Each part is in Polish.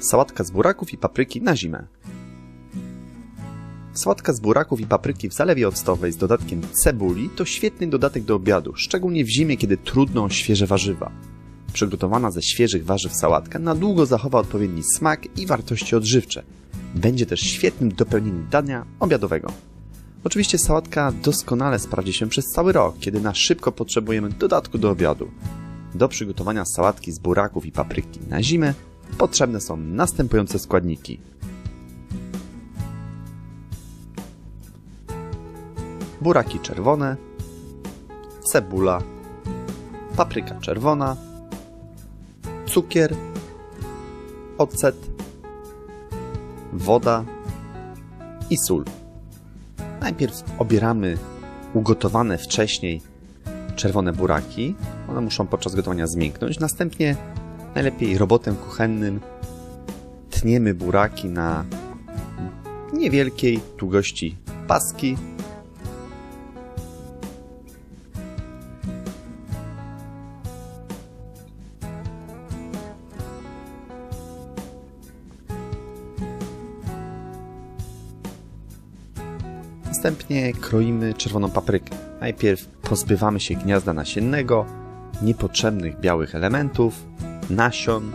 Sałatka z buraków i papryki na zimę. Sałatka z buraków i papryki w zalewie octowej z dodatkiem cebuli to świetny dodatek do obiadu, szczególnie w zimie, kiedy trudno o świeże warzywa. Przygotowana ze świeżych warzyw sałatka na długo zachowa odpowiedni smak i wartości odżywcze. Będzie też świetnym dopełnieniem dania obiadowego. Oczywiście sałatka doskonale sprawdzi się przez cały rok, kiedy na szybko potrzebujemy dodatku do obiadu. Do przygotowania sałatki z buraków i papryki na zimę potrzebne są następujące składniki. Buraki czerwone, cebula, papryka czerwona, cukier, ocet, woda i sól. Najpierw obieramy ugotowane wcześniej czerwone buraki. One muszą podczas gotowania zmięknąć. Następnie najlepiej robotem kuchennym tniemy buraki na niewielkiej długości paski. Następnie kroimy czerwoną paprykę. Najpierw pozbywamy się gniazda nasiennego, niepotrzebnych białych elementów, nasion.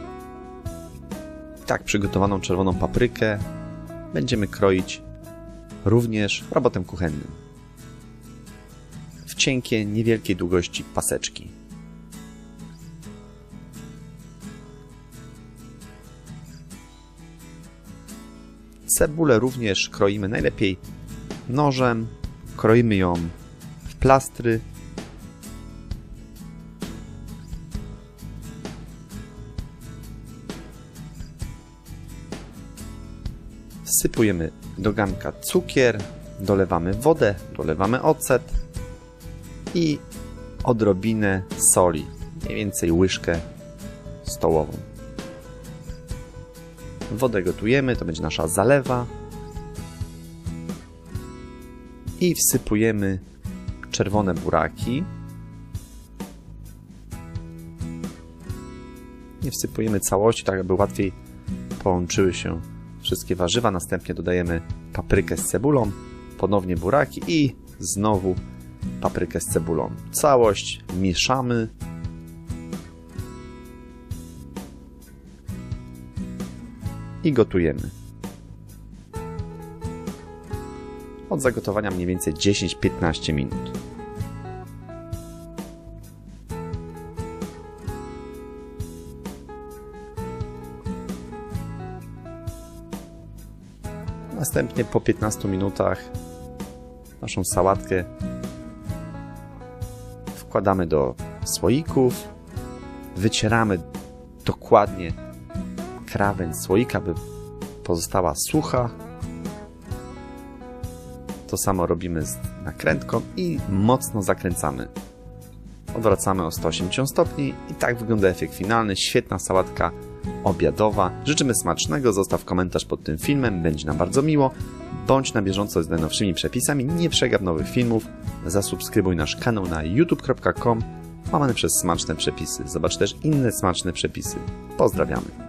Tak przygotowaną czerwoną paprykę będziemy kroić również robotem kuchennym. W cienkie, niewielkiej długości paseczki. Cebulę również kroimy najlepiej nożem, kroimy ją w plastry. Wsypujemy do garnka cukier, dolewamy wodę, dolewamy ocet i odrobinę soli, mniej więcej łyżkę stołową. Wodę gotujemy, to będzie nasza zalewa. i wsypujemy czerwone buraki. Nie wsypujemy całości, tak aby łatwiej połączyły się wszystkie warzywa. Następnie dodajemy paprykę z cebulą, ponownie buraki i znowu paprykę z cebulą. Całość mieszamy. I gotujemy. od zagotowania mniej więcej 10-15 minut. Następnie po 15 minutach naszą sałatkę wkładamy do słoików, wycieramy dokładnie krawędź słoika, by pozostała sucha to samo robimy z nakrętką i mocno zakręcamy. Odwracamy o 180 stopni i tak wygląda efekt finalny. Świetna sałatka obiadowa. Życzymy smacznego, zostaw komentarz pod tym filmem, będzie nam bardzo miło. Bądź na bieżąco z najnowszymi przepisami, nie przegap nowych filmów. Zasubskrybuj nasz kanał na youtube.com łamany przez smaczne przepisy. Zobacz też inne smaczne przepisy. Pozdrawiamy.